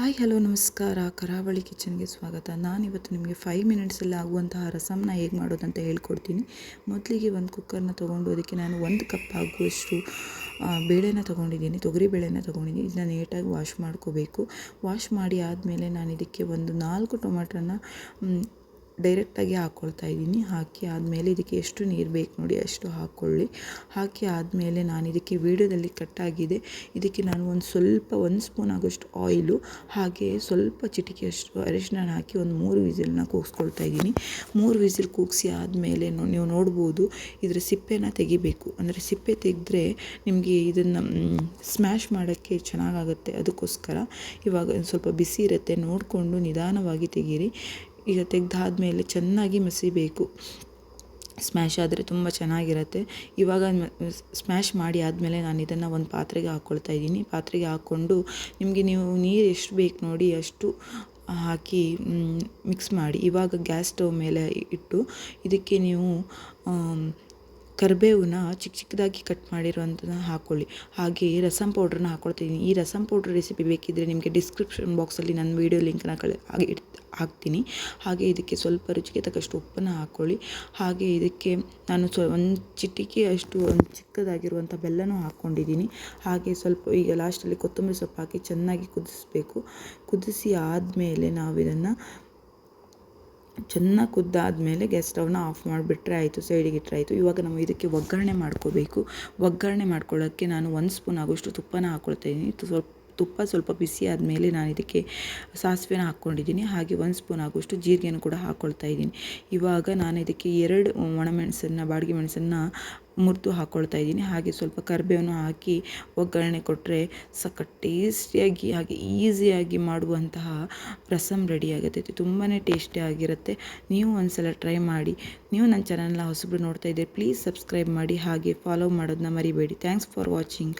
Hi, hello, ನಮಸ್ಕಾರ. ಕರಾವಳಿ ಕಿಚನ್ಗೆ ಸ್ವಾಗತ. ನಾನು ಇವತ್ತು ನಿಮಗೆ ಫೈವ್ ಮಿನಿಟ್ಸಲ್ಲಿ ಆಗುವಂತಹ ರಸಮ್ನ ಹೇಗೆ ಮಾಡೋದಂತ ಹೇಳ್ಕೊಡ್ತೀನಿ. ಮೊದಲಿಗೆ ಒಂದು ಕುಕ್ಕರ್ನ ತೊಗೊಂಡು ಅದಕ್ಕೆ ನಾನು ಒಂದು ಕಪ್ ಆಗುವಷ್ಟು ಬೇಳೆನ ತೊಗೊಂಡಿದ್ದೀನಿ. ತೊಗರಿ ಬೇಳೆನ ತೊಗೊಂಡಿದ್ದೀನಿ. ಇದನ್ನ ನೀಟಾಗಿ ವಾಶ್ ಮಾಡ್ಕೋಬೇಕು. ವಾಶ್ ಮಾಡಿ ಆದಮೇಲೆ ನಾನು ಇದಕ್ಕೆ ಒಂದು ನಾಲ್ಕು ಟೊಮೆಟೊನ ಡೈರೆಕ್ಟಾಗಿ ಹಾಕ್ಕೊಳ್ತಾ ಇದ್ದೀನಿ. ಹಾಕಿ ಆದಮೇಲೆ ಇದಕ್ಕೆ ಎಷ್ಟು ನೀರು ಬೇಕು ನೋಡಿ ಅಷ್ಟು ಹಾಕ್ಕೊಳ್ಳಿ ಹಾಕಿ ಆದಮೇಲೆ ನಾನು ಇದಕ್ಕೆ ವೀಡಿಯೋದಲ್ಲಿ ಕಟ್ಟಾಗಿದೆ ಇದಕ್ಕೆ ನಾನು ಒಂದು ಸ್ವಲ್ಪ, ಒಂದು ಸ್ಪೂನ್ ಆಗೋಷ್ಟು ಆಯಿಲು, ಹಾಗೆ ಸ್ವಲ್ಪ ಚಿಟಿಕೆಯಷ್ಟು ಅರಿಶಿನ ಹಾಕಿ ಒಂದು ಮೂರು ವಿಸಿಲನ್ನ ಕೂಗಿಸ್ಕೊಳ್ತಾ ಇದ್ದೀನಿ. ಮೂರು ವಿಸಿಲ್ ಕೂಗಿಸಿ ಆದಮೇಲೆ ನೀವು ನೋಡ್ಬೋದು ಇದರ ಸಿಪ್ಪೆನ ತೆಗಿಬೇಕು. ಅಂದರೆ ಸಿಪ್ಪೆ ತೆಗೆದ್ರೆ ನಿಮಗೆ ಇದನ್ನು ಸ್ಮ್ಯಾಶ್ ಮಾಡೋಕ್ಕೆ ಚೆನ್ನಾಗಾಗುತ್ತೆ ಅದಕ್ಕೋಸ್ಕರ. ಇವಾಗ ಸ್ವಲ್ಪ ಬಿಸಿ ಇರುತ್ತೆ ನೋಡಿಕೊಂಡು ನಿಧಾನವಾಗಿ ತೆಗೀರಿ. ಈಗ ತೆಗೆದಾದ್ಮೇಲೆ ಚೆನ್ನಾಗಿ ಮಸಿಬೇಕು. ಸ್ಮ್ಯಾಶ್ ಆದರೆ ತುಂಬ ಚೆನ್ನಾಗಿರುತ್ತೆ. ಇವಾಗ ಸ್ಮ್ಯಾಶ್ ಮಾಡಿ ಆದಮೇಲೆ ನಾನು ಇದನ್ನು ಒಂದು ಪಾತ್ರೆಗೆ ಹಾಕ್ಕೊಳ್ತಾ ಇದ್ದೀನಿ. ಪಾತ್ರೆಗೆ ಹಾಕ್ಕೊಂಡು ನಿಮಗೆ ನೀವು ನೀರು ಎಷ್ಟು ಬೇಕು ನೋಡಿ ಅಷ್ಟು ಹಾಕಿ ಮಿಕ್ಸ್ ಮಾಡಿ. ಇವಾಗ ಗ್ಯಾಸ್ ಸ್ಟವ್ ಮೇಲೆ ಇಟ್ಟು ಇದಕ್ಕೆ ನೀವು ಕರಿಬೇವನ್ನ ಚಿಕ್ಕ ಚಿಕ್ಕದಾಗಿ ಕಟ್ ಮಾಡಿರೋಂಥದ್ದನ್ನ ಹಾಕ್ಕೊಳ್ಳಿ ಹಾಗೆ ರಸಂ ಪೌಡ್ರನ್ನ ಹಾಕ್ಕೊಳ್ತೀನಿ ಈ ರಸಂ ಪೌಡ್ರ್ ರೆಸಿಪಿ ಬೇಕಿದ್ದರೆ ನಿಮಗೆ ಡಿಸ್ಕ್ರಿಪ್ಷನ್ ಬಾಕ್ಸಲ್ಲಿ ನನ್ನ ವೀಡಿಯೋ ಲಿಂಕ್ನ ಕಳೆ ಹಾಗೆ ಹಾಕ್ತೀನಿ. ಹಾಗೆ ಇದಕ್ಕೆ ಸ್ವಲ್ಪ ರುಚಿಗೆ ತಕ್ಕಷ್ಟು ಉಪ್ಪನ್ನು ಹಾಕ್ಕೊಳ್ಳಿ ಹಾಗೆ ಇದಕ್ಕೆ ನಾನು ಸ್ವ ಒಂದು ಚಿಟಿಕೆ ಅಷ್ಟು ಒಂದು ಚಿಕ್ಕದಾಗಿರುವಂಥ ಬೆಲ್ಲನೂ ಹಾಕ್ಕೊಂಡಿದ್ದೀನಿ ಹಾಗೆ ಸ್ವಲ್ಪ ಈಗ ಲಾಸ್ಟಲ್ಲಿ ಕೊತ್ತಂಬರಿ ಸೊಪ್ಪು ಹಾಕಿ ಚೆನ್ನಾಗಿ ಕುದಿಸ್ಬೇಕು. ಕುದಿಸಿ ಆದಮೇಲೆ ನಾವು ಇದನ್ನು ಚೆನ್ನಾಗಿ ಕುದ್ದಾದಮೇಲೆ ಗ್ಯಾಸ್ ಸ್ಟವ್ನ ಆಫ್ ಮಾಡಿಬಿಟ್ರೆ ಆಯಿತು ಸೈಡಿಗೆ ಇಟ್ಟರೆ ಆಯಿತು. ಇವಾಗ ನಾವು ಇದಕ್ಕೆ ಒಗ್ಗರಣೆ ಮಾಡ್ಕೋಬೇಕು. ಒಗ್ಗರಣೆ ಮಾಡ್ಕೊಳ್ಳೋಕ್ಕೆ ನಾನು ಒಂದು ಸ್ಪೂನ್ ಆಗೋಷ್ಟು ತುಪ್ಪನ ಹಾಕ್ಕೊಳ್ತಾ ಇದ್ದೀನಿ ಸ್ವಲ್ಪ ತುಪ್ಪ ಸ್ವಲ್ಪ ಬಿಸಿ ಆದಮೇಲೆ ನಾನು ಇದಕ್ಕೆ ಸಾಸಿವೆನ ಹಾಕ್ಕೊಂಡಿದ್ದೀನಿ. ಹಾಗೆ ಒಂದು ಸ್ಪೂನ್ ಆಗುವಷ್ಟು ಜೀರಿಗೆನೂ ಕೂಡ ಹಾಕ್ಕೊಳ್ತಾ ಇದ್ದೀನಿ. ಇವಾಗ ನಾನು ಇದಕ್ಕೆ ಎರಡು ಒಣಮೆಣಸನ್ನು, ಬಾಡಿಗೆ ಮೆಣಸನ್ನು ಮುರಿದು ಹಾಕ್ಕೊಳ್ತಾ ಇದ್ದೀನಿ. ಹಾಗೆ ಸ್ವಲ್ಪ ಕರಿಬೇವನ್ನು ಹಾಕಿ ಒಗ್ಗರಣೆ ಕೊಟ್ಟರೆ ಸಖತ್ ಟೇಸ್ಟಿಯಾಗಿ, ಹಾಗೆ ಈಸಿಯಾಗಿ ಮಾಡುವಂತಹ ರಸಮ್ ರೆಡಿ ಆಗುತ್ತೆ. ತುಂಬಾ ಟೇಸ್ಟಿಯಾಗಿರುತ್ತೆ ನೀವು ಒಂದ್ಸಲ ಟ್ರೈ ಮಾಡಿ. ನೀವು ನನ್ನ ಚಾನಲ್ನ ಹೊಸಬ್ರು ನೋಡ್ತಾ ಇದ್ದೀರಿ ಪ್ಲೀಸ್ ಸಬ್ಸ್ಕ್ರೈಬ್ ಮಾಡಿ. ಹಾಗೆ ಫಾಲೋ ಮಾಡೋದನ್ನ ಮರಿಬೇಡಿ. Thanks for watching.